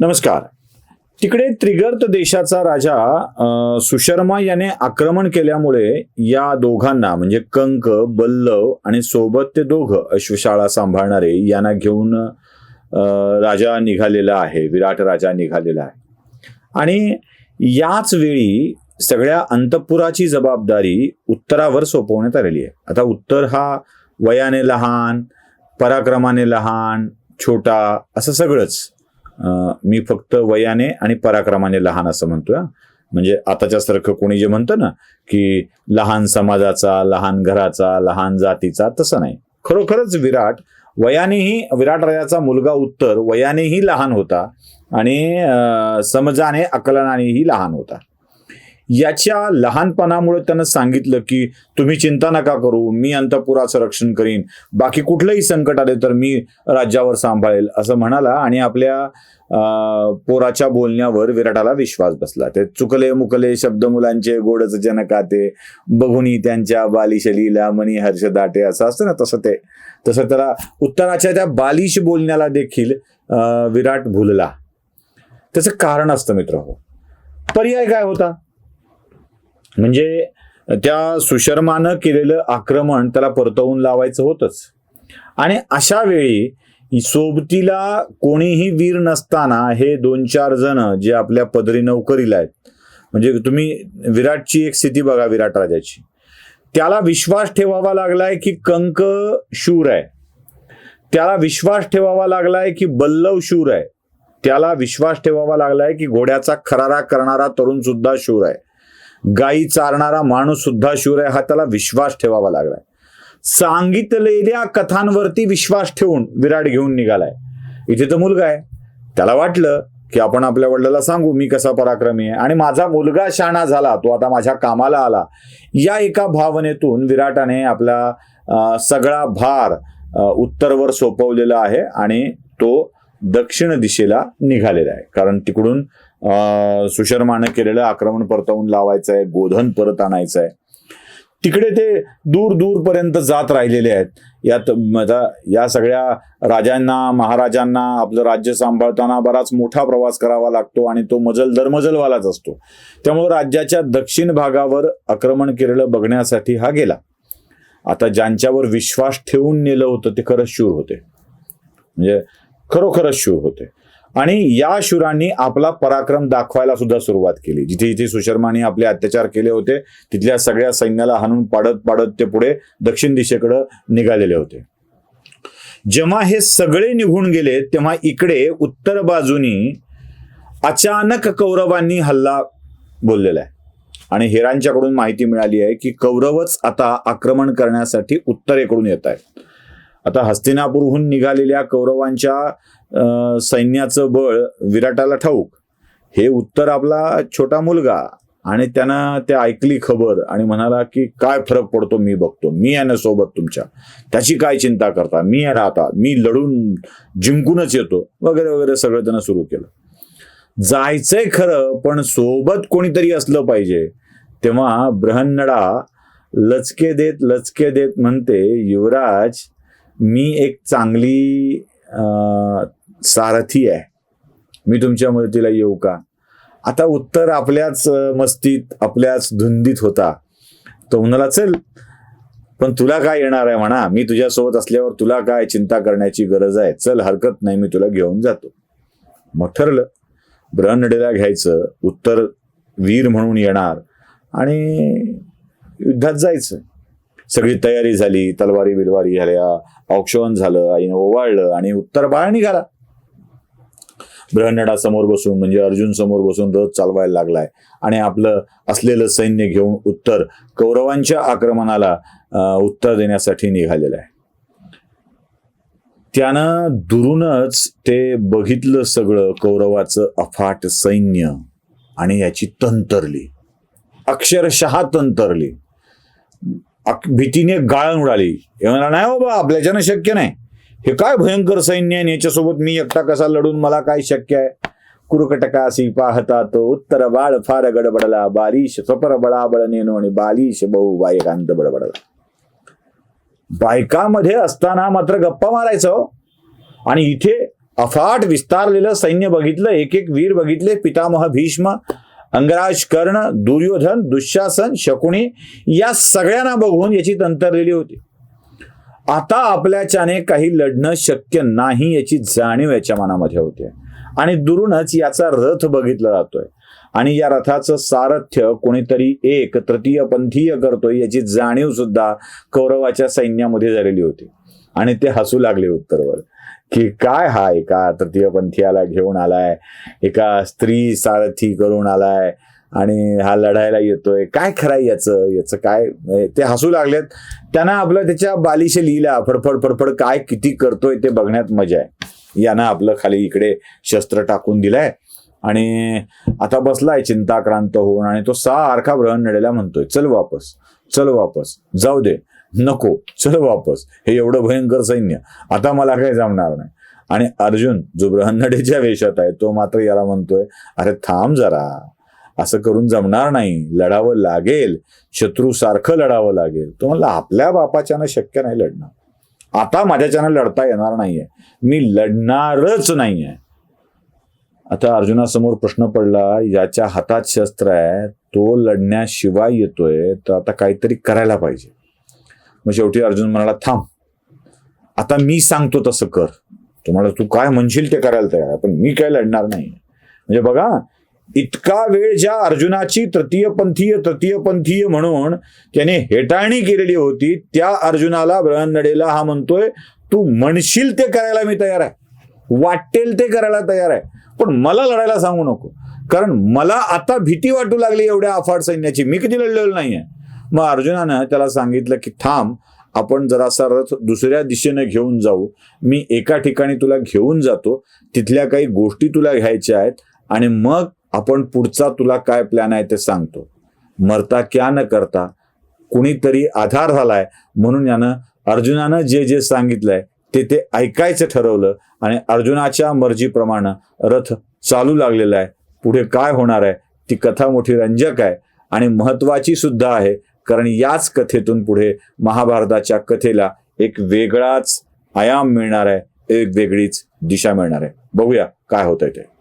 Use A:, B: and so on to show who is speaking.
A: नमस्कार. तिकडे त्रिगर्त देशाचा राजा सुशर्मा याने आक्रमण केल्यामुळे या दोघांना म्हणजे कंक बल्लव आणि सोबत ते दोघं अश्वशाळा सांभाळणारे यांना घेऊन राजा निघालेला आहे विराट राजा निघालेला आहे. आणि याच वेळी सगळ्या अंतपुराची जबाबदारी उत्तरावर सोपवण्यात आलेली आहे. आता उत्तर हा वयाने लहान पराक्रमाने लहान छोटा असं सगळंच. मी फक्त वयाने आणि पराक्रमाने लहान असं म्हणतोय. म्हणजे आताच्या सारखं कोणी जे म्हणतं ना की लहान समाजाचा लहान घराचा लहान जातीचा तसं नाही. खरोखरच विराट वयानेही विराट राजाचा मुलगा उत्तर वयानेही लहान होता आणि समजाने अकलनानेही लहान होता. याच्या लहानपणामुळे त्यांना सांगितलं की तुम्ही चिंता नका करू मी अंतपुराचं रक्षण करीन. बाकी कुठलंही संकट आले तर मी राज्यावर सांभाळेल असं म्हणाला आणि आपल्या अं, पोराच्या बोलण्यावर विराटाला विश्वास बसला. ते चुकले मुकले शब्द मुलांचे गोडच जनकाते बघुनी त्यांच्या बालिशलीला मनी हर्ष दाटे असं असतं ना तसं ते. तसं त्याला उत्तराच्या त्या बालिश बोलण्याला देखील विराट भुलला. त्याचं कारण असतं मित्र हो. पर्याय काय होता? म्हणजे त्या सुशर्मानं केलेलं आक्रमण त्याला परतवून लावायचं होतंच. आणि अशा वेळी सोबतीला कोणीही वीर नसताना हे दोन चार जण जे आपल्या पदरी नोकरीला आहेत म्हणजे तुम्ही विराटची एक स्थिती बघा विराट राजाची. त्याला विश्वास ठेवावा लागलाय की कंक शूर आहे. त्याला विश्वास ठेवावा लागलाय की बल्लव शूर आहे. त्याला विश्वास ठेवावा लागलाय की घोड्याचा खरारा करणारा तरुण सुद्धा शूर आहे. गायी चारणारा माणूस सुद्धा शूर आहे हा त्याला विश्वास ठेवावा लागलाय. सांगितलेल्या कथांवरती विश्वास ठेवून विराट घेऊन निघालाय. इथे तर मुलगा आहे. त्याला वाटलं की आपण आपल्या वडिलाला सांगू मी कसा पराक्रमी आहे. आणि माझा मुलगा शाणा झाला तो आता माझ्या कामाला आला. या एका भावनेतून विराटाने आपला सगळा भार उत्तरवर सोपवलेला आहे आणि तो दक्षिण दिशेला निघालेला आहे. कारण तिकडून सुशर्मानं केलेलं आक्रमण परतवून लावायचं आहे गोधन परत आणायचं आहे तिकडे ते दूर दूरपर्यंत जात राहिलेले आहेत. यात आता या सगळ्या राजांना महाराजांना आपलं राज्य सांभाळताना बराच मोठा प्रवास करावा लागतो आणि तो मजल दरमजलवालाच असतो. त्यामुळे राज्याच्या दक्षिण भागावर आक्रमण केलेलं बघण्यासाठी हा गेला. आता ज्यांच्यावर विश्वास ठेवून नेलं होतं ते खरंच शूर होते. म्हणजे खरोखरच शूर होते. आणि या शूरांनी आपला पराक्रम दाखवायला सुद्धा सुरुवात केली. जिथे जिथे सुशर्माने आपले अत्याचार केले होते तिथल्या सगळ्या सैन्याला हाणून पाडत पाडत ते पुढे दक्षिण दिशेकडे निघालेले होते. जेव्हा हे सगळे निघून गेले तेव्हा इकडे उत्तर बाजूनी अचानक कौरवांनी हल्ला बोललेला आहे. आणि हेरांच्याकडून माहिती मिळाली आहे की कौरवच आता आक्रमण करण्यासाठी उत्तरेकडून येत आहेत. आता हस्तिनापूरहून निघालेल्या कौरवांच्या अं, सैन्याचं बळ विराटाला ठाऊक. हे उत्तर आपला छोटा मुलगा आणि त्यानं ते ऐकली खबर आणि म्हणाला की काय फरक पडतो मी बघतो. मी आहे ना सोबत तुमच्या. त्याची काय चिंता करता? मी आहे मी लढून जिंकूनच येतो. वगैरे वगैरे सगळं त्यानं सुरू केलं. जायचंय खरं पण सोबत कोणीतरी असलं पाहिजे. तेव्हा बृहन्नडा लचके देत लचके देत म्हणते युवराज मी एक चांगली सारथी आहे. मी तुमच्या मदतीला येऊ का? आता उत्तर आपल्याच मस्तीत आपल्याच धुंदीत होता. तो म्हणाला चल पण तुला काय येणार आहे म्हणा? मी तुझ्यासोबत असल्यावर तुला काय चिंता करण्याची गरज आहे? चल हरकत नाही मी तुला घेऊन जातो. मग ठरलं ब्रहनडेला घ्यायचं उत्तर वीर म्हणून येणार आणि युद्धात जायचं. सगळी तयारी झाली तलवारी बिलवारी झाल्या औक्षण झालं आईनं ओवाळलं आणि उत्तर बाळ निघाला. ब्रहन्नडा समोर बसून म्हणजे अर्जुन समोर बसून रथ चालवायला लागलाय. आणि आपलं असलेलं सैन्य घेऊन उत्तर कौरवांच्या आक्रमणाला उत्तर देण्यासाठी निघालेलं आहे. त्यानं दुरूनच ते बघितलं सगळं कौरवाचं अफाट सैन्य आणि याची तंतरली. अक्षरशः तंतरली. भीतीने गाळण उडाली. हे म्हणा नाही बाबा आपल्याच्यानं शक्य नाही. हे काय भयंकर सैन्य आहे आणि याच्यासोबत मी एकटा कसा लढून मला काय शक्य आहे? कुरकटकासी पाहता तो उत्तर बाळ फार गडबडला. बालिश स्वपर बळाबळ नेनो आणि बालिश बहु बायकांत बडबडला. बायकामध्ये असताना मात्र गप्पा मारायचं. हो. आणि इथे अफाट विस्तारलेलं सैन्य बघितलं. एक एक वीर बघितले. पितामह भीष्म अंगराज कर्ण दुर्योधन दुःशासन शकुनी या सगळ्यांना बघून याची तंतरलेली होती. आता आपल्याच्याने काही लढणं शक्य नाही याची जाणीव याच्या मनामध्ये होते. आणि दुरूनच याचा रथ बघितला जातोय. आणि या रथाचं सारथ्य कोणीतरी एक तृतीय पंथीय करतोय याची जाणीव सुद्धा कौरवाच्या सैन्यामध्ये झालेली होती. आणि ते हसू लागले उत्तरवर. की काय हा एका तृतीय पंथीयाला घेऊन आलाय एका स्त्री सारथी करून आलाय आणि हा लढायला येतोय. काय खराय याचं? याचं काय? ते हसू लागलेत. त्यांना आपलं त्याच्या बालिशे लिहिला फडफड फडफड काय किती करतोय ते बघण्यात मजा आहे. यानं आपलं खाली इकडे शस्त्र टाकून दिलंय. आणि आता बसलाय चिंताक्रांत होऊन आणि तो सारखा बृहन्नडेला म्हणतोय चल वापस चल वापस जाऊ दे. नको चल वापस. हे एवढं भयंकर सैन्य. आता मला काही जमणार नाही. आणि अर्जुन जो ब्रहन्नडेच्या वेशात आहे तो मात्र याला म्हणतोय अरे थांब जरा. असं करून जमणार नाही. लढावं लागेल. शत्रू सारखं लढावं लागेल. तो म्हणला आपल्या बापाच्यानं शक्य नाही लढणार. आता माझ्याच्यानं लढता येणार नाहीये. मी लढणारच नाहीये. आता अर्जुनासमोर प्रश्न पडला याच्या हातात शस्त्र आहे तो लढण्याशिवाय येतोय. तर आता काहीतरी करायला पाहिजे. मग शेवटी अर्जुन म्हणाला थांब. आता मी सांगतो तसं कर. तुम्हाला तू काय म्हणशील ते करायला तयार आहे पण मी काय लढणार नाही. म्हणजे बघा इतका वेळ ज्या अर्जुनाची तृतीयपंथीय तृतीयपंथीय म्हणून त्याने हेटाळणी केलेली होती त्या अर्जुनाला बृहन्नडेला हा म्हणतोय तू म्हणशील ते करायला मी तयार आहे. वाटेल ते करायला तयार आहे. पण मला लढायला सांगू नको. कारण मला आता भीती वाटू लागली एवढ्या अफाट सैन्याची. मी किती लढलेलो नाहीये. मग अर्जुनानं त्याला सांगितलं की थांब आपण जरासा रथ दुसऱ्या दिशेने घेऊन जाऊ. मी एका ठिकाणी तुला घेऊन जातो. तिथल्या काही गोष्टी तुला घ्यायच्या आहेत आणि मग आपण पुढचा तुला काय प्लॅन आहे ते सांगतो. मरता क्या न करता कुणीतरी आधार झालाय म्हणून यानं अर्जुनानं जे जे सांगितलंय ते ते ऐकायचं ठरवलं आणि अर्जुनाच्या मर्जीप्रमाणे रथ चालू लागलेला आहे. पुढे काय होणार आहे? ती कथा मोठी रंजक आहे आणि महत्वाची सुद्धा आहे. कारण याच कथेतून पुढे महाभारताच्या कथेला एक वेगळाच आयाम मिळणार आहे एक वेगळीच दिशा मिळणार आहे. बघूया काय होतंय ते.